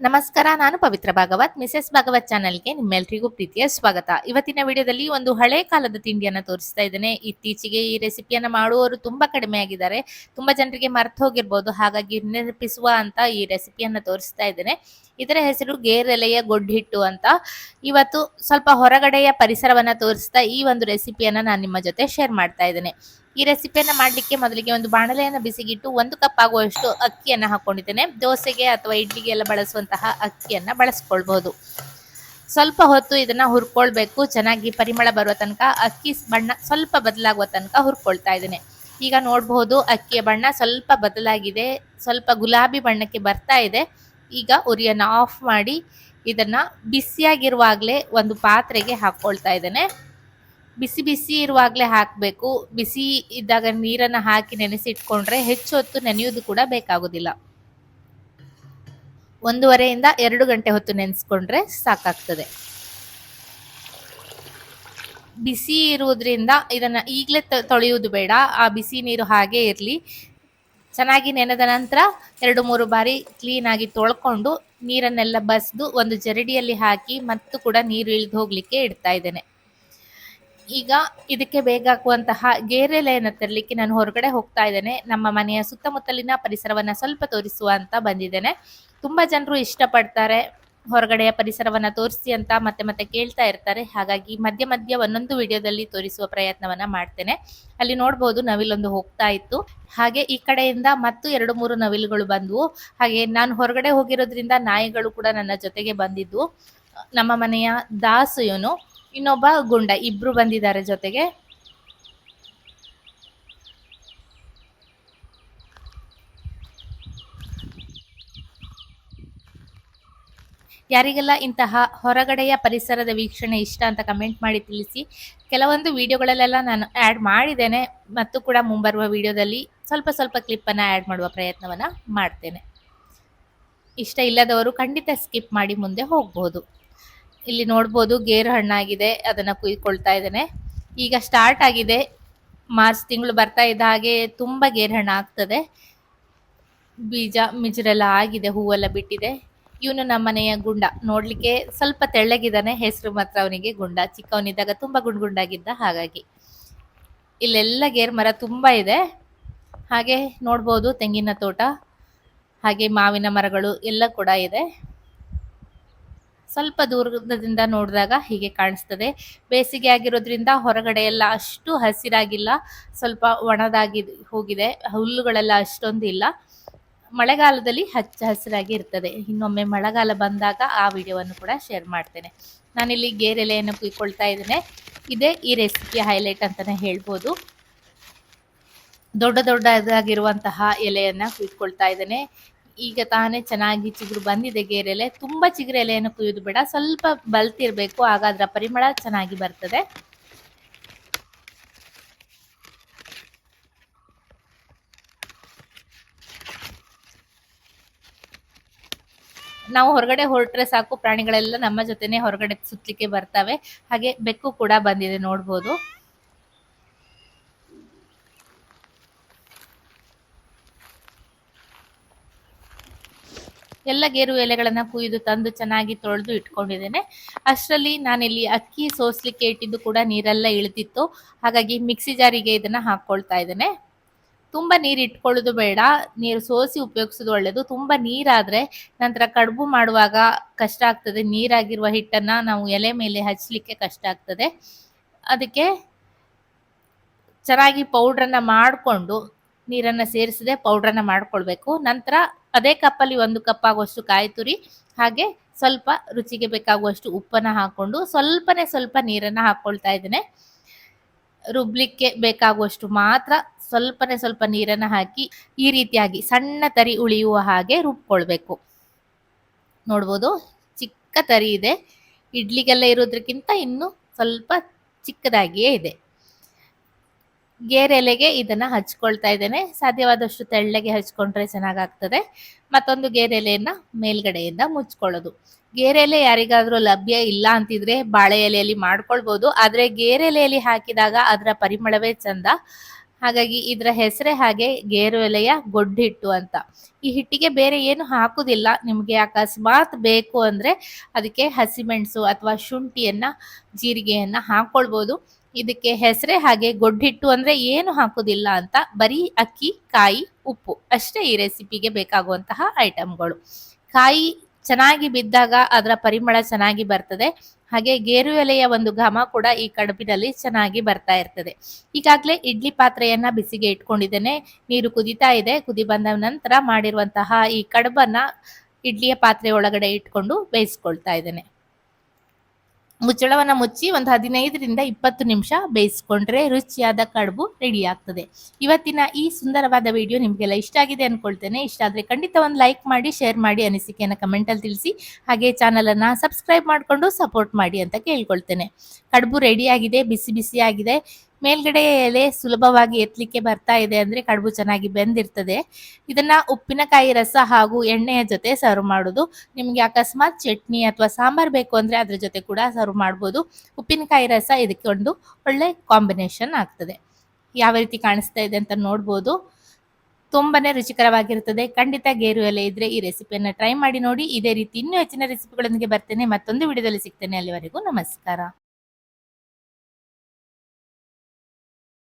ನಮಸ್ಕಾರ, ನಾನು ಪವಿತ್ರ ಭಾಗವತ್. ಮಿಸೆಸ್ ಭಾಗವತ್ ಚಾನಲ್ಗೆ ನಿಮ್ಮೆಲ್ರಿಗೂ ಪ್ರೀತಿಯ ಸ್ವಾಗತ. ಇವತ್ತಿನ ವಿಡಿಯೋದಲ್ಲಿ ಒಂದು ಹಳೆ ಕಾಲದ ತಿಂಡಿಯನ್ನು ತೋರಿಸ್ತಾ ಇದ್ದೇನೆ. ಇತ್ತೀಚೆಗೆ ಈ ರೆಸಿಪಿಯನ್ನು ಮಾಡುವವರು ತುಂಬಾ ಕಡಿಮೆ ಆಗಿದ್ದಾರೆ. ತುಂಬಾ ಜನರಿಗೆ ಮರ್ತು ಹೋಗಿರ್ಬೋದು. ಹಾಗಾಗಿ ನೆನಪಿಸುವ ಅಂತ ಈ ರೆಸಿಪಿಯನ್ನು ತೋರಿಸ್ತಾ ಇದ್ದೇನೆ. ಇದರ ಹೆಸರು ಗೇರೆಲೆಯ ಗೊಡ್ಡಿಟ್ಟು ಅಂತ. ಇವತ್ತು ಸ್ವಲ್ಪ ಹೊರಗಡೆಯ ಪರಿಸರವನ್ನ ತೋರಿಸ್ತಾ ಈ ಒಂದು ರೆಸಿಪಿಯನ್ನು ನಾನು ನಿಮ್ಮ ಜೊತೆ ಶೇರ್ ಮಾಡ್ತಾ ಇದ್ದೇನೆ. ಈ ರೆಸಿಪಿಯನ್ನು ಮಾಡಲಿಕ್ಕೆ ಮೊದಲಿಗೆ ಒಂದು ಬಾಣಲೆಯನ್ನು ಬಿಸಿಗಿಟ್ಟು ಒಂದು ಕಪ್ ಆಗುವಷ್ಟು ಅಕ್ಕಿಯನ್ನು ಹಾಕೊಂಡಿದ್ದೇನೆ. ದೋಸೆಗೆ ಅಥವಾ ಇಡ್ಲಿಗೆ ಎಲ್ಲ ಬಳಸುವಂತಹ ಅಕ್ಕಿಯನ್ನು ಬಳಸ್ಕೊಳ್ಬಹುದು ಸ್ವಲ್ಪ ಹೊತ್ತು ಇದನ್ನು ಹುರ್ಕೊಳ್ಬೇಕು. ಚೆನ್ನಾಗಿ ಪರಿಮಳ ಬರುವ ತನಕ ಅಕ್ಕಿ ಬಣ್ಣ ಸ್ವಲ್ಪ ಬದಲಾಗುವ ತನಕ ಹುರ್ಕೊಳ್ತಾ ಇದ್ದೇನೆ. ಈಗ ನೋಡಬಹುದು ಅಕ್ಕಿಯ ಬಣ್ಣ ಸ್ವಲ್ಪ ಬದಲಾಗಿದೆ. ಸ್ವಲ್ಪ ಗುಲಾಬಿ ಬಣ್ಣಕ್ಕೆ ಬರ್ತಾ ಇದೆ. ಈಗ ಉರಿಯನ್ನು ಆಫ್ ಮಾಡಿ ಇದನ್ನು ಬಿಸಿಯಾಗಿರುವಾಗಲೇ ಒಂದು ಪಾತ್ರೆಗೆ ಹಾಕ್ಕೊಳ್ತಾ ಇದ್ದೇನೆ. ಬಿಸಿ ಬಿಸಿ ಇರುವಾಗಲೇ ಹಾಕಬೇಕು. ಬಿಸಿ ಇದ್ದಾಗ ನೀರನ್ನ ಹಾಕಿ ನೆನೆಸಿಟ್ಕೊಂಡ್ರೆ ಹೆಚ್ಚು ಹೊತ್ತು ನೆನೆಯೋದು ಕೂಡ ಬೇಕಾಗೋದಿಲ್ಲ. ಒಂದೂವರೆಯಿಂದ ಎರಡು ಗಂಟೆ ಹೊತ್ತು ನೆನೆಸ್ಕೊಂಡ್ರೆ ಸಾಕಾಗ್ತದೆ. ಬಿಸಿ ಇರುವುದರಿಂದ ಇದನ್ನ ಈಗಲೇ ತೊಳೆಯುವುದು ಬೇಡ. ಆ ಬಿಸಿ ನೀರು ಹಾಗೆ ಇರಲಿ. ಚೆನ್ನಾಗಿ ನೆನೆದ ನಂತರ ಎರಡು ಮೂರು ಬಾರಿ ಕ್ಲೀನ್ ಆಗಿ ತೊಳ್ಕೊಂಡು ನೀರನ್ನೆಲ್ಲ ಬಸ್ದು ಒಂದು ಜರಡಿಯಲ್ಲಿ ಹಾಕಿ ಮತ್ತು ಕೂಡ ನೀರು ಇಳಿದು ಹೋಗಲಿಕ್ಕೆ ಇಡ್ತಾ ಇದ್ದೇನೆ. ಈಗ ಇದಕ್ಕೆ ಬೇಕಾಗುವಂತಹ ಗೇರೆಲೆಯನ್ನು ತರಲಿಕ್ಕೆ ನಾನು ಹೊರಗಡೆ ಹೋಗ್ತಾ ಇದ್ದೇನೆ. ನಮ್ಮ ಮನೆಯ ಸುತ್ತಮುತ್ತಲಿನ ಪರಿಸರವನ್ನ ಸ್ವಲ್ಪ ತೋರಿಸುವ ಅಂತ ಬಂದಿದ್ದೇನೆ. ತುಂಬಾ ಜನರು ಇಷ್ಟಪಡ್ತಾರೆ ಹೊರಗಡೆಯ ಪರಿಸರವನ್ನ ತೋರಿಸಿ ಅಂತ ಮತ್ತೆ ಮತ್ತೆ ಕೇಳ್ತಾ ಇರ್ತಾರೆ. ಹಾಗಾಗಿ ಮಧ್ಯ ಮಧ್ಯ ಒಂದೊಂದು ವಿಡಿಯೋದಲ್ಲಿ ತೋರಿಸುವ ಪ್ರಯತ್ನವನ್ನ ಮಾಡ್ತೇನೆ. ಅಲ್ಲಿ ನೋಡ್ಬೋದು ನವಿಲೊಂದು ಹೋಗ್ತಾ ಇತ್ತು. ಹಾಗೆ ಈ ಕಡೆಯಿಂದ ಮತ್ತು ಎರಡು ಮೂರು ನವಿಲುಗಳು ಬಂದವು. ಹಾಗೆ ನಾನು ಹೊರಗಡೆ ಹೋಗಿರೋದ್ರಿಂದ ನಾಯಿಗಳು ಕೂಡ ನನ್ನ ಜೊತೆಗೆ ಬಂದಿದ್ವು ನಮ್ಮ ಮನೆಯ ದಾಸು ಇವನು. ಇನ್ನೊಬ್ಬ ಗುಂಡ, ಇಬ್ರು ಬಂದಿದ್ದಾರೆ ಜೊತೆಗೆ. ಯಾರಿಗೆಲ್ಲ ಇಂತಹ ಹೊರಗಡೆಯ ಪರಿಸರದ ವೀಕ್ಷಣೆ ಇಷ್ಟ ಅಂತ ಕಮೆಂಟ್ ಮಾಡಿ ತಿಳಿಸಿ. ಕೆಲವೊಂದು ವಿಡಿಯೋಗಳಲ್ಲೆಲ್ಲ ನಾನು ಆ್ಯಡ್ ಮಾಡಿದ್ದೇನೆ ಮತ್ತು ಕೂಡ ಮುಂಬರುವ ವಿಡಿಯೋದಲ್ಲಿ ಸ್ವಲ್ಪ ಸ್ವಲ್ಪ ಕ್ಲಿಪ್ಪನ್ನು ಆ್ಯಡ್ ಮಾಡುವ ಪ್ರಯತ್ನವನ್ನು ಮಾಡ್ತೇನೆ. ಇಷ್ಟ ಇಲ್ಲದವರು ಖಂಡಿತ ಸ್ಕಿಪ್ ಮಾಡಿ ಮುಂದೆ ಹೋಗ್ಬೋದು. ಇಲ್ಲಿ ನೋಡ್ಬೋದು ಗೇರು ಹಣ್ಣಾಗಿದೆ, ಅದನ್ನು ಕುಯ್ಕೊಳ್ತಾ ಇದ್ದೇನೆ. ಈಗ ಸ್ಟಾರ್ಟ್ ಆಗಿದೆ. ಮಾರ್ಚ್ ತಿಂಗಳು ಬರ್ತಾ ಇದ್ದ ಹಾಗೆ ತುಂಬ ಗೇರು ಹಣ್ಣು ಆಗ್ತದೆ. ಬೀಜ ಮಿಜರೆಲ್ಲ ಆಗಿದೆ, ಹೂವೆಲ್ಲ ಬಿಟ್ಟಿದೆ. ಇವನು ನಮ್ಮನೆಯ ಗುಂಡ. ನೋಡ್ಲಿಕ್ಕೆ ಸ್ವಲ್ಪ ತೆಳ್ಳಗಿದ್ದಾನೆ, ಹೆಸರು ಮಾತ್ರ ಅವನಿಗೆ ಗುಂಡ. ಚಿಕ್ಕವನಿದ್ದಾಗ ತುಂಬ ಗುಂಡ್ ಗುಂಡಾಗಿದ್ದ ಹಾಗಾಗಿ. ಇಲ್ಲೆಲ್ಲ ಗೇರ್ ಮರ ತುಂಬ ಇದೆ. ಹಾಗೆ ನೋಡ್ಬೋದು ತೆಂಗಿನ ತೋಟ, ಹಾಗೆ ಮಾವಿನ ಮರಗಳು ಎಲ್ಲ ಕೂಡ ಇದೆ. ಸ್ವಲ್ಪ ದೂರದಿಂದ ನೋಡಿದಾಗ ಹೀಗೆ ಕಾಣಿಸ್ತದೆ. ಬೇಸಿಗೆ ಆಗಿರೋದ್ರಿಂದ ಹೊರಗಡೆ ಎಲ್ಲ ಅಷ್ಟು ಹಸಿರಾಗಿಲ್ಲ. ಸ್ವಲ್ಪ ಒಣದಾಗಿ ಹೋಗಿದೆ. ಹುಲ್ಲುಗಳೆಲ್ಲ ಅಷ್ಟೊಂದು ಇಲ್ಲ. ಮಳೆಗಾಲದಲ್ಲಿ ಹಚ್ಚ ಹಸಿರಾಗಿ ಇರ್ತದೆ. ಇನ್ನೊಮ್ಮೆ ಮಳೆಗಾಲ ಬಂದಾಗ ಆ ವಿಡಿಯೋವನ್ನು ಕೂಡ ಶೇರ್ ಮಾಡ್ತೇನೆ. ನಾನಿಲ್ಲಿ ಗೇರೆಲೆಯನ್ನು ಕುಯ್ಕೊಳ್ತಾ ಇದ್ದೇನೆ. ಇದೇ ಈ ರೆಸಿಪಿಯ ಹೈಲೈಟ್ ಅಂತಲೇ ಹೇಳ್ಬೋದು. ದೊಡ್ಡ ದೊಡ್ಡದಾಗಿರುವಂತಹ ಎಲೆಯನ್ನು ಕುಯ್ಕೊಳ್ತಾ ಇದ್ದೇನೆ. ಈಗ ತಾನೇ ಚೆನ್ನಾಗಿ ಚಿಗುರು ಬಂದಿದೆ ಗೇರೆಲೆ. ತುಂಬ ಚಿಗುರು ಎಲೆಯನ್ನು ಕುಯ್ಯೋದು ಬೇಡ. ಸ್ವಲ್ಪ ಬಲ್ತಿರ್ಬೇಕು ಆಗ ಅದರ ಪರಿಮಳ ಚೆನ್ನಾಗಿ ಬರ್ತದೆ. ನಾವು ಹೊರಗಡೆ ಹೊರಟ್ರೆ ಸಾಕು. ಪ್ರಾಣಿಗಳೆಲ್ಲ ನಮ್ಮ ಜೊತೆನೆ ಹೊರಗಡೆ ಸುತ್ತಲಿಕ್ಕೆ ಬರ್ತವೆ. ಹಾಗೆ ಬೆಕ್ಕು ಕೂಡ ಬಂದಿದೆ ನೋಡ್ಬೋದು. ಎಲ್ಲ ಗೇರು ಎಲೆಗಳನ್ನ ಕುಯ್ದು ತಂದು ಚೆನ್ನಾಗಿ ತೊಳೆದು ಇಟ್ಕೊಂಡಿದ್ದೇನೆ. ಅಷ್ಟರಲ್ಲಿ ನಾನಿಲ್ಲಿ ಅಕ್ಕಿ ಸೋಸ್ಲಿಕ್ಕೆ ಇಟ್ಟಿದ್ದು ಕೂಡ ನೀರೆಲ್ಲ ಇಳಿದಿತ್ತು. ಹಾಗಾಗಿ ಮಿಕ್ಸಿ ಜಾರಿಗೆ ಇದನ್ನ ಹಾಕೊಳ್ತಾ ಇದ್ದೇನೆ. ತುಂಬ ನೀರು ಇಟ್ಕೊಳ್ಳೋದು ಬೇಡ. ನೀರು ಸೋಸಿ ಉಪಯೋಗಿಸೋದು ಒಳ್ಳೆಯದು ತುಂಬ ನೀರಾದರೆ ನಂತರ ಕಡುಬು ಮಾಡುವಾಗ ಕಷ್ಟ ಆಗ್ತದೆ. ನೀರಾಗಿರುವ ಹಿಟ್ಟನ್ನು ನಾವು ಎಲೆ ಮೇಲೆ ಹಚ್ಚಲಿಕ್ಕೆ ಕಷ್ಟ ಆಗ್ತದೆ. ಅದಕ್ಕೆ ಚೆನ್ನಾಗಿ ಪೌಡ್ರನ್ನು ಮಾಡಿಕೊಂಡು ನೀರನ್ನು ಸೇರಿಸದೆ ಪೌಡ್ರನ್ನು ಮಾಡ್ಕೊಳ್ಬೇಕು. ನಂತರ ಅದೇ ಕಪ್ಪಲ್ಲಿ ಒಂದು ಕಪ್ ಆಗುವಷ್ಟು ಕಾಯಿ ತುರಿ, ಹಾಗೆ ಸ್ವಲ್ಪ ರುಚಿಗೆ ಬೇಕಾಗುವಷ್ಟು ಉಪ್ಪನ್ನು ಹಾಕೊಂಡು ಸ್ವಲ್ಪನೇ ಸ್ವಲ್ಪ ನೀರನ್ನು ಹಾಕ್ಕೊಳ್ತಾ ಇದ್ದೇನೆ. ರುಬ್ಲಿಕ್ಕೆ ಬೇಕಾಗುವಷ್ಟು ಮಾತ್ರ ಸ್ವಲ್ಪನೇ ಸ್ವಲ್ಪ ನೀರನ್ನು ಹಾಕಿ ಈ ರೀತಿಯಾಗಿ ಸಣ್ಣ ತರಿ ಉಳಿಯುವ ಹಾಗೆ ರುಬ್ಕೊಳ್ಬೇಕು. ನೋಡ್ಬೋದು, ಚಿಕ್ಕ ತರಿ ಇದೆ. ಇಡ್ಲಿಗೆಲ್ಲ ಇರೋದ್ರಕ್ಕಿಂತ ಇನ್ನು ಸ್ವಲ್ಪ ಚಿಕ್ಕದಾಗಿಯೇ ಇದೆ. ಗೇರೆಲೆಗೆ ಇದನ್ನ ಹಚ್ಕೊಳ್ತಾ ಇದ್ದೇನೆ. ಸಾಧ್ಯವಾದಷ್ಟು ತೆಳ್ಳಗೆ ಹಚ್ಕೊಂಡ್ರೆ ಚೆನ್ನಾಗಾಗ್ತದೆ. ಮತ್ತೊಂದು ಗೇರೆಲೆಯನ್ನ ಮೇಲ್ಗಡೆಯಿಂದ ಮುಚ್ಕೊಳ್ಳೋದು. ಗೇರೆಲೆ ಯಾರಿಗಾದ್ರೂ ಲಭ್ಯ ಇಲ್ಲ ಅಂತಿದ್ರೆ ಬಾಳೆ ಎಲೆಯಲ್ಲಿ ಮಾಡ್ಕೊಳ್ಬಹುದು ಆದ್ರೆ ಗೇರೆಲೆಯಲ್ಲಿ ಹಾಕಿದಾಗ ಅದರ ಪರಿಮಳವೇ ಚಂದ. ಹಾಗಾಗಿ ಇದರ ಹೆಸರೇ ಹಾಗೆ ಗೇರು ಎಲೆಯ ಗೊಡ್ಡಿಟ್ಟು ಅಂತ. ಈ ಹಿಟ್ಟಿಗೆ ಬೇರೆ ಏನು ಹಾಕುದಿಲ್ಲ. ನಿಮಗೆ ಅಕಸ್ಮಾತ್ ಬೇಕು ಅಂದ್ರೆ ಅದಕ್ಕೆ ಹಸಿಮೆಣಸು ಅಥವಾ ಶುಂಠಿಯನ್ನ, ಜೀರಿಗೆಯನ್ನ ಹಾಕ್ಕೊಳ್ಬೋದು ಇದಕ್ಕೆ ಹೆಸರೇ ಹಾಗೆ ಗೊಡ್ಡಿಟ್ಟು ಅಂದ್ರೆ ಏನು ಹಾಕೋದಿಲ್ಲ ಅಂತ ಬರೀ ಅಕ್ಕಿ, ಕಾಯಿ, ಉಪ್ಪು ಅಷ್ಟೇ ಈ ರೆಸಿಪಿಗೆ ಬೇಕಾಗುವಂತಹ ಐಟಮ್ಗಳು ಕಾಯಿ ಚೆನ್ನಾಗಿ ಬಿದ್ದಾಗ ಅದರ ಪರಿಮಳ ಚೆನ್ನಾಗಿ ಬರ್ತದೆ. ಹಾಗೆ ಗೇರು ಎಲೆಯ ಒಂದು ಘಮ ಕೂಡ ಈ ಕಡುಬಿನಲ್ಲಿ ಚೆನ್ನಾಗಿ ಬರ್ತಾ ಇರ್ತದೆ. ಈಗಾಗಲೇ ಇಡ್ಲಿ ಪಾತ್ರೆಯನ್ನ ಬಿಸಿಗೆ ಇಟ್ಕೊಂಡಿದ್ದೇನೆ. ನೀರು ಕುದಿತಾ ಇದೆ. ಕುದಿ ಬಂದ ನಂತರ ಮಾಡಿರುವಂತಹ ಈ ಕಡುಬನ್ನ ಇಡ್ಲಿಯ ಪಾತ್ರೆ ಒಳಗಡೆ ಇಟ್ಕೊಂಡು ಬೇಯಿಸ್ಕೊಳ್ತಾ ಇದ್ದೇನೆ. ಮುಚ್ಚಳವನ್ನ ಮುಚ್ಚಿ ಒಂದು ಹದಿನೈದರಿಂದ ಇಪ್ಪತ್ತು ನಿಮಿಷ ಬೇಯಿಸ್ಕೊಂಡ್ರೆ ರುಚಿಯಾದ ಕಡುಬು ರೆಡಿ ಆಗ್ತದೆ. ಇವತ್ತಿನ ಈ ಸುಂದರವಾದ ವಿಡಿಯೋ ನಿಮಗೆಲ್ಲ ಇಷ್ಟ ಆಗಿದೆ ಅಂದ್ಕೊಳ್ತೇನೆ ಇಷ್ಟ ಆದರೆ ಖಂಡಿತ ಒಂದು ಲೈಕ್ ಮಾಡಿ ಶೇರ್ ಮಾಡಿ, ಅನಿಸಿಕೆಯನ್ನು ಕಮೆಂಟಲ್ಲಿ ತಿಳಿಸಿ. ಹಾಗೆ ಚಾನಲನ್ನು ಸಬ್ಸ್ಕ್ರೈಬ್ ಮಾಡಿಕೊಂಡು ಸಪೋರ್ಟ್ ಮಾಡಿ ಅಂತ ಕೇಳ್ಕೊಳ್ತೇನೆ. ಕಡುಬು ರೆಡಿಯಾಗಿದೆ ಬಿಸಿ ಬಿಸಿಯಾಗಿದೆ ಮೇಲ್ಗಡೆ ಎಲೆ ಸುಲಭವಾಗಿ ಎತ್ತಲಿಕ್ಕೆ ಬರ್ತಾ ಇದೆ ಅಂದ್ರೆ ಕಡುಬು ಚೆನ್ನಾಗಿ ಬೆಂದಿರ್ತದೆ. ಇದನ್ನ ಉಪ್ಪಿನಕಾಯಿ ರಸ ಹಾಗೂ ಎಣ್ಣೆಯ ಜೊತೆ ಸರ್ವ್ ಮಾಡೋದು. ನಿಮಗೆ ಅಕಸ್ಮಾತ್ ಚಟ್ನಿ ಅಥವಾ ಸಾಂಬಾರ್ ಬೇಕು ಅಂದ್ರೆ ಅದ್ರ ಜೊತೆ ಕೂಡ ಸರ್ವ್ ಮಾಡ್ಬೋದು. ಉಪ್ಪಿನಕಾಯಿ ರಸ ಇದಕ್ಕೆ ಒಂದು ಒಳ್ಳೆ ಕಾಂಬಿನೇಷನ್ ಆಗ್ತದೆ. ಯಾವ ರೀತಿ ಕಾಣಿಸ್ತಾ ಇದೆ ಅಂತ ನೋಡ್ಬೋದು. ತುಂಬಾನೇ ರುಚಿಕರವಾಗಿರುತ್ತದೆ. ಖಂಡಿತ ಗೇರು ಎಲೆ ಇದ್ರೆ ಈ ರೆಸಿಪಿಯನ್ನ ಟ್ರೈ ಮಾಡಿ ನೋಡಿ. ಇದೇ ರೀತಿ ಇನ್ನೂ ಹೆಚ್ಚಿನ ರೆಸಿಪಿಗಳೊಂದಿಗೆ ಬರ್ತೇನೆ. ಮತ್ತೊಂದು ವಿಡಿಯೋದಲ್ಲಿ ಸಿಗ್ತೇನೆ. ಅಲ್ಲಿವರೆಗೂ ನಮಸ್ಕಾರ.